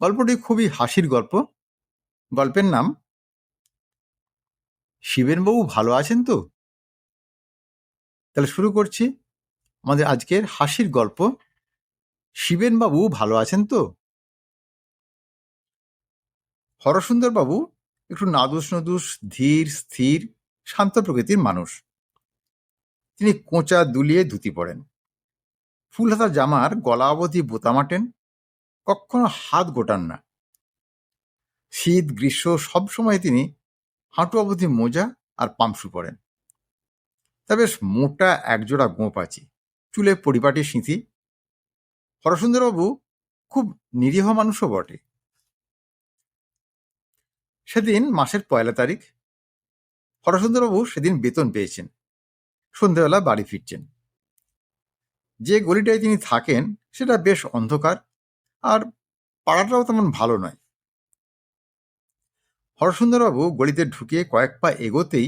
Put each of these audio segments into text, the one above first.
গল্পটি খুবই হাসির গল্প। গল্পের নাম শিবেন শিবেনবাবু ভালো আছেন তো? তাহলে শুরু করছি আমাদের আজকের হাসির গল্প শিবেনবাবু ভালো আছেন তো? হরসুন্দরবাবু একটু নাদুস নদুস, ধীর, স্থির, শান্ত প্রকৃতির মানুষ। তিনি কোঁচা দুলিয়ে ধুতি পড়েন ফুলহাতা জামার গলা অবধি বোতামাটেন কখনো হাত গোটান না। শীত, গ্রীষ্ম সব সময় তিনি হাঁটু অবধি মোজা আর পামসু পরেন। তা বেশ মোটা একজোড়া গোঁপ আছে, চুলে পরিপাটি সিঁথি। হরসুন্দরবাবু খুব নিরীহ মানুষও বটে। সেদিন মাসের পয়লা তারিখ, হরসুন্দরবাবু সেদিন বেতন পেয়েছেন, সন্ধেবেলা বাড়ি ফিরছেন। যে গলিটায় তিনি থাকেন, সেটা বেশ অন্ধকার আর পাড়াটাও তেমন ভালো নয়। হরসুন্দরবাবু গলিতে ঢুকে কয়েক পা এগোতেই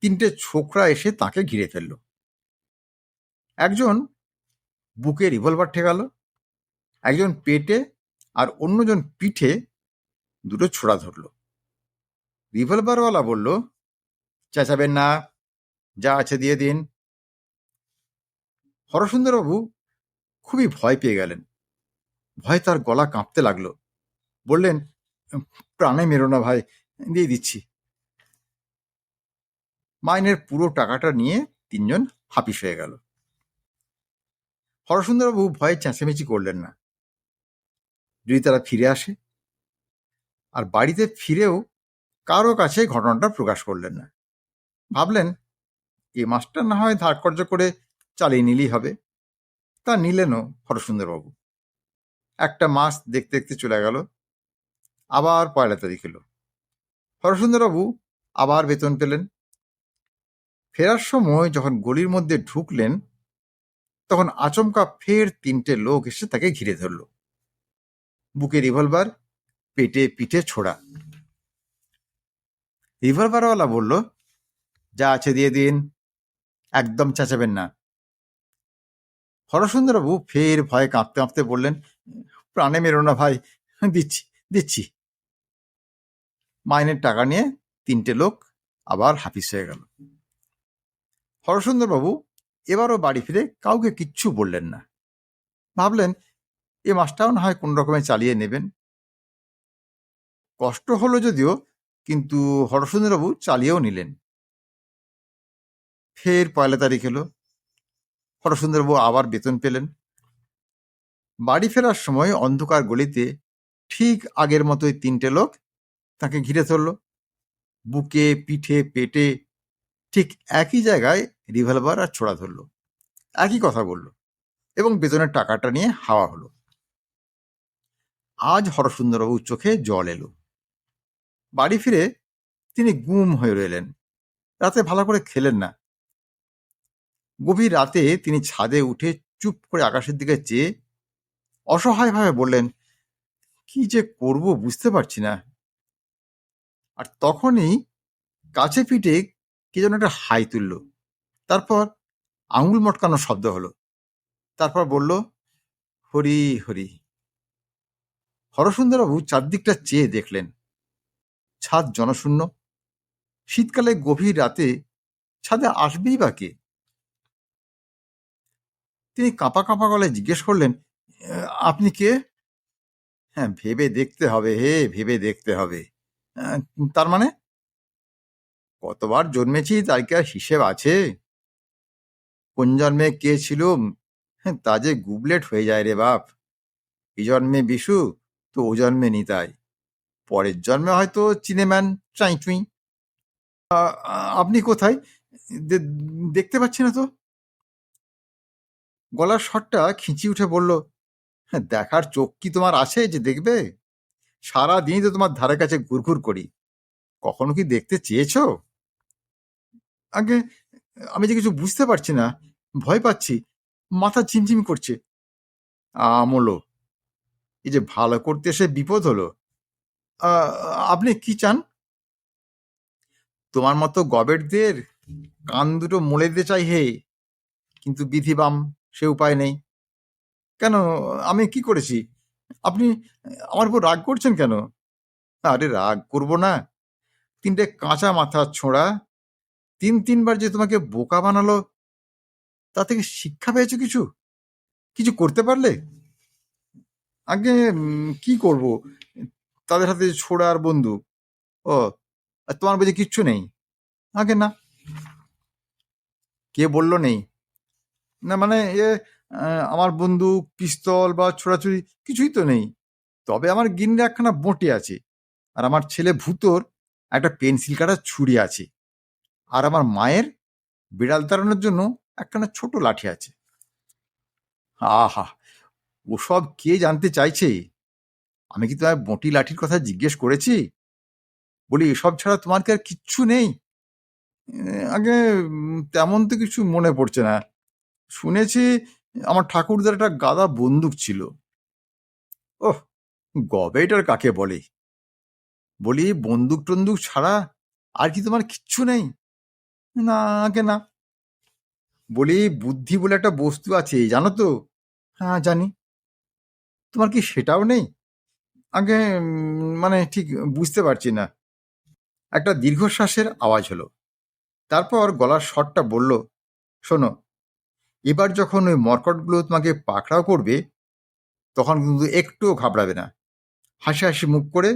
তিনটে ছোকরা এসে তাকে ঘিরে ফেলল। একজন বুকে রিভলভার ঠেকাল, একজন পেটে আর অন্যজন পিঠে দুটো ছোড়া ধরল। রিভলভারওয়ালা বলল, চেঁচাবেন না, যা আছে দিয়ে দিন। হরসুন্দরবাবু খুবই ভয় পেয়ে গেলেন। ভয় তার গলা কাঁপতে লাগল। বললেন প্রাণে মেরো না ভাই, দিয়ে দিচ্ছি। মাইনের পুরো টাকাটা নিয়ে তিনজন হাপিস হয়ে গেল। হরসুন্দরবাবু ভয়ে চেঁচামেচি করলেন না। যদি তারা ফিরে আসে, আর বাড়িতে ফিরেও কারও কাছে ঘটনাটা প্রকাশ করলেন না। ভাবলেন, এ মাসটা না হয় ধার কর্য করে চালিয়ে নিলেই হবে। তা নিলেনও হরসুন্দরবাবু। একটা মাস দেখতে দেখতে চলে গেল। আবার পয়লা তারিখ এলো। হরসুন্দরবাবু আবার বেতন পেলেন। ফেরার সময় যখন গলির মধ্যে ঢুকলেন, তখন আচমকা ফের তিনটে লোক এসে তাকে ঘিরে ধরল। বুকে রিভলভার, পেটে পিঠে ছোড়া। রিভলভারওয়ালা বলল, যা আছে দিয়ে দিন, একদম চেঁচাবেন না। হরসুন্দরবাবু ফের ভয়ে কাঁপতে কাঁপতে বললেন, প্রাণে মেরো না ভাই, দিচ্ছি দিচ্ছি। মাইনের টাকা নিয়ে তিনটে লোক আবার হাফিস হয়ে গেল। হরসুন্দরবাবু এবারও বাড়ি ফিরে কাউকে কিচ্ছু বললেন না। ভাবলেন, এ মাসটাও না হয় কোন রকমে চালিয়ে নেবেন। কষ্ট হলো যদিও, কিন্তু হরসুন্দরবাবু চালিয়েও নিলেন। ফের পয়লা তারিখ এলো। হরসুন্দরবাবু আবার বেতন পেলেন। বাড়ি ফেরার সময় অন্ধকার গলিতে ঠিক আগের মতোই তিনটে লোক তাকে ঘিরে ধরল। বুকে, পিঠে, পেটে ঠিক একই জায়গায় রিভলভার আর ছোড়া ধরল। একই কথা বলল এবং বেতনের টাকাটা নিয়ে হাওয়া হলো। আজ হরসুন্দরবাবুর চোখে জল এলো। বাড়ি ফিরে তিনি গুম হয়ে রইলেন। রাতে ভালো করে খেলেন না। গভীর রাতে তিনি ছাদে উঠে চুপ করে আকাশের দিকে চেয়ে অসহায়ভাবে বললেন, কি যে করব বুঝতে পারছি না। আর তখনই কাছে পিঠে কে যেন একটা হাই তুলল। তারপর আঙুল মটকানোর শব্দ হলো। তারপর বলল, হরি হরি। হরসুন্দরবাবু চারদিকটা চেয়ে দেখলেন। ছাদ জনশূন্য। শীতকালে গভীর রাতে ছাদে আসবেই বা কে? তিনি কাঁপা কাঁপা গলায় জিজ্ঞেস করলেন আপনি কে? হ্যাঁ ভেবে দেখতে হবে, হে, ভেবে দেখতে হবে। তার মানে? কতবার জন্মেছি তার কি আর হিসেব আছে? কোন জন্মে কে ছিল? তা যে গুবলেট হয়ে যায় রে বাপ। এই জন্মে বিশু? তো ও জন্মে নিতাই। পরের জন্মে হয়তো চিনেম্যান চাই চুই আপনি কোথায়? দেখতে পাচ্ছি না তো? গলার স্বরটা খিঁচি উঠে বলল দেখার চোখ কি তোমার আছে যে দেখবে? সারা দিনই তো তোমার ধারে কাছে ঘুরঘুর করি। কখনো কি দেখতে চেয়েছো? আগে, আমি যে কিছু বুঝতে পারছি না, ভয় পাচ্ছি, মাথা ঝিমঝিম করছে। আমলো, এই যে ভালো করতে এসে বিপদ হলো আপনি কি চান? তোমার মতো গবেটদের কান দুটো মোলে দিতে চাই হে, কিন্তু বিধিবাম সে উপায় নেই। কেন? আমি কি করেছি? আপনি আমার উপর রাগ করছেন কেন? আরে রাগ করব না। তিনটে কাঁচা মাথা ছোঁড়া, তিন তিনবার যে তোমাকে বোকা বানালো, তা থেকে শিক্ষা পেয়েছ কিছু? কিছু করতে পারলে? আগে কি করব? তাদের হাতে ছোড়া আর বন্দুক। ও তোমার বুঝে কিচ্ছু নেই? আগে না। কে বলল নেই? না মানে এ আমার বন্দুক, পিস্তল বা ছোড়াছুড়ি কিছুই তো নেই। তবে আমার গিন্নে একখানা বঁটি আছে। আর আমার ছেলে ভূতর একটা পেন্সিল কাটার ছুরি আছে। আর আমার মায়ের বিড়াল তাড়ানোর জন্য একখানা ছোট লাঠি আছে। আহা! ওসব কে জানতে চাইছে? আমি কি তোমার বঁটি লাঠির কথা জিজ্ঞেস করেছি? বলি, এসব ছাড়া তোমার কি আর কিচ্ছু নেই? আগে তেমন তো কিছু মনে পড়ছে না। শুনেছি আমার ঠাকুরদার একটা গাদা বন্দুক ছিল। ওহ গবেটার কাকে বলে? বলি, বন্দুক টন্দুক ছাড়া আর কি তোমার কিচ্ছু নেই? না, আগে না। বলি, বুদ্ধি বলে একটা বস্তু আছে, জানো তো? হ্যাঁ জানি। তোমার কি সেটাও নেই? আগে মানে ঠিক বুঝতে পারছি না। একটা দীর্ঘশ্বাসের আওয়াজ হলো। তারপর গলার স্বরটা বলল, শোনো এবার যখন ওই মর্কটগুলো তোমাকে পাকড়াও করবে, তখন কিন্তু একটুও ঘাবড়াবে না। হাসি হাসি মুখ করে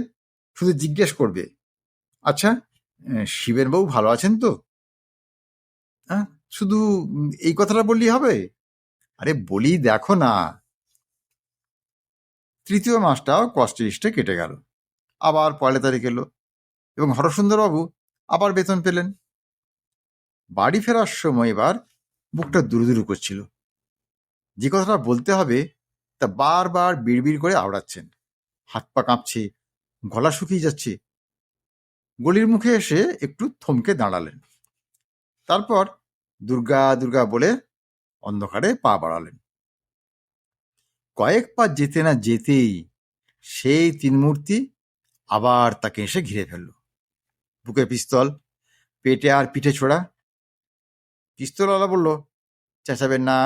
শুধু জিজ্ঞেস করবে আচ্ছা শিবের বউ ভালো আছেন তো? হ্যাঁ শুধু এই কথাটা বললেই হবে? আরে বলি দেখো না। তৃতীয় মাসটাও কষ্টে ইষ্টে কেটে গেল। আবার পয়লা তারিখ এলো এবং হরসুন্দরবাবু আবার বেতন পেলেন। বাড়ি ফেরার সময় এবার বুকটা দুরুদুরু করছিল। যে কথাটা বলতে হবে, তা বারবার বিড়বিড় করে আওড়াচ্ছেন। হাত পা কাঁপছে, গলা শুকিয়ে যাচ্ছে। গলির মুখে এসে একটু থমকে দাঁড়ালেন। তারপর দুর্গা দুর্গা বলে অন্ধকারে পা বাড়ালেন। কয়েক পা যেতে না যেতেই সেই তিন মূর্তি আবার তাকে এসে ঘিরে ফেলল। বুকে পিস্তল, পেটে আর পিঠে ছোড়া পিস্তলওয়ালা বলল, চেঁচাবেন না,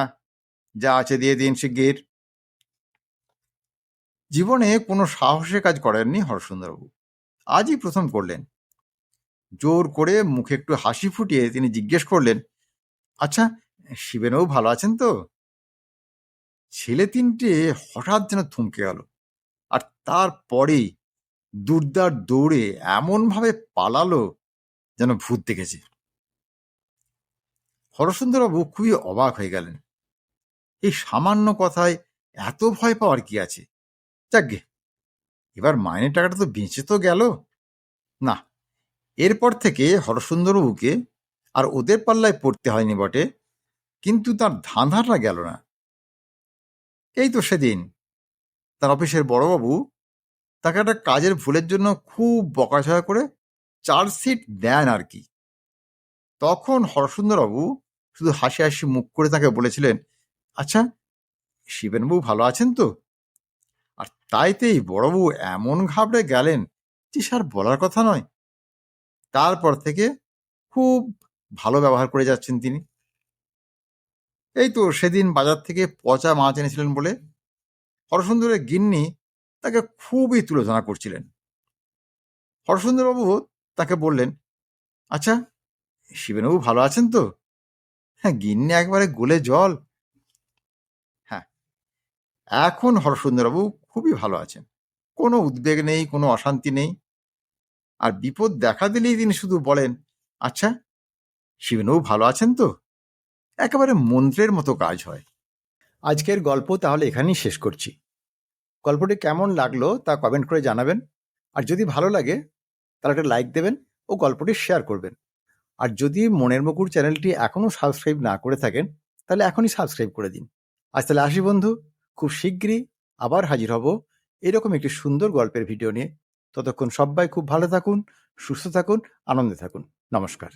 যা আছে দিয়ে দিন শিগগির। জীবনে কোনো সাহসের কাজ করেননি হরসুন্দরবাবু। আজই প্রথম করলেন। জোর করে মুখে একটু হাসি ফুটিয়ে তিনি জিজ্ঞেস করলেন আচ্ছা শিবেনবাবু ভালো আছেন তো? ছেলে তিনটে হঠাৎ যেন থমকে গেল, আর তারপরেই দুর্দার দৌড়ে এমনভাবে পালালো যেন ভূত দেখেছে। হরসুন্দরবাবু খুবই অবাক হয়ে গেলেন। এই সামান্য কথায় এত ভয় পাওয়ার কি আছে? যাকগে এবার মাইনের টাকাটা তো বেঁচে তো গেল। না, এরপর থেকে হরসুন্দরবাবুকে আর ওদের পাল্লায় পড়তে হয়নি বটে, কিন্তু তার ধাঁধাটা গেল না। এই তো সেদিন, তার অফিসের বড়বাবু তাকে একটা কাজের ভুলের জন্য খুব বকাঝকা করে চার্জশিট দেন আর কি। তখন হরসুন্দরবাবু শুধু হাসি হাসি মুখ করে তাকে বলেছিলেন আচ্ছা শিবেনবাবু ভালো আছেন তো? আর তাইতেই বড়বাবু এমন ঘাবড়ে গেলেন যে স্যার বলার কথা নয়। তারপর থেকে খুব ভালো ব্যবহার করে যাচ্ছেন তিনি। এই তো সেদিন বাজার থেকে পচা মাছ এনেছিলেন বলে হরসুন্দরের গিন্নি তাকে খুবই তুলোধনা করছিলেন। হরসুন্দরবাবু তাকে বললেন আচ্ছা শিবেনবাবু ভালো আছেন তো? হ্যাঁ গিন্নি একবারে গোলে জল। হ্যাঁ এখন হরসুন্দরবাবু খুবই ভালো আছেন। কোনো উদ্বেগ নেই, কোনো অশান্তি নেই। আর বিপদ দেখা দিলেই তিনি শুধু বলেন আচ্ছা শিবেনবাবু ভালো আছেন তো? একেবারে মন্ত্রের মতো কাজ হয়। আজকের গল্প তাহলে এখানেই শেষ করছি। গল্পটি কেমন লাগল তা কমেন্ট করে জানাবেন। আর যদি ভালো লাগে, তাহলে একটা লাইক দেবেন ও গল্পটি শেয়ার করবেন। আর যদি মনের মুকুর চ্যানেলটি এখনও সাবস্ক্রাইব না করে থাকেন, তাহলে এখনই সাবস্ক্রাইব করে দিন। আজ তাহলে আসি বন্ধু, খুব শীঘ্রই আবার হাজির হব এরকম একটি সুন্দর গল্পের ভিডিও নিয়ে। ততক্ষণ সবাই খুব ভালো থাকুন, সুস্থ থাকুন, আনন্দে থাকুন। নমস্কার।